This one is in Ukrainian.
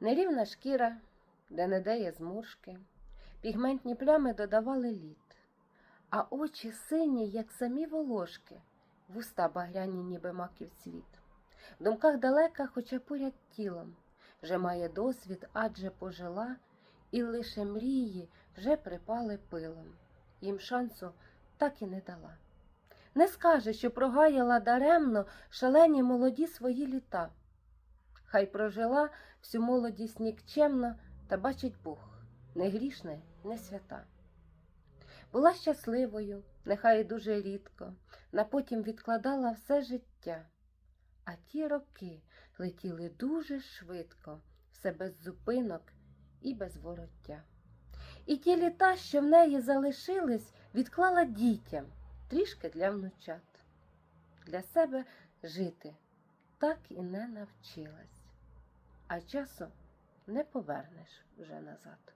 Нерівна шкіра, де не де є зморшки, пігментні плями додавали лід, а очі сині, як самі волошки, вуста багряні, ніби маків цвіт. В думках далека, хоча поряд тілом, вже має досвід, адже пожила, і лише мрії вже припали пилом. Їм шансу так і не дала. Не скаже, що прогаяла даремно шалені молоді свої літа. Хай прожила всю молодість нікчемно, та бачить Бог, не грішна, не свята. Була щасливою, нехай і дуже рідко, на потім відкладала все життя. А ті роки летіли дуже швидко, все без зупинок і без вороття. І ті літа, що в неї залишились, відклала дітям, трішки для внучат. Для себе жити так і не навчилась, а часу не повернеш вже назад.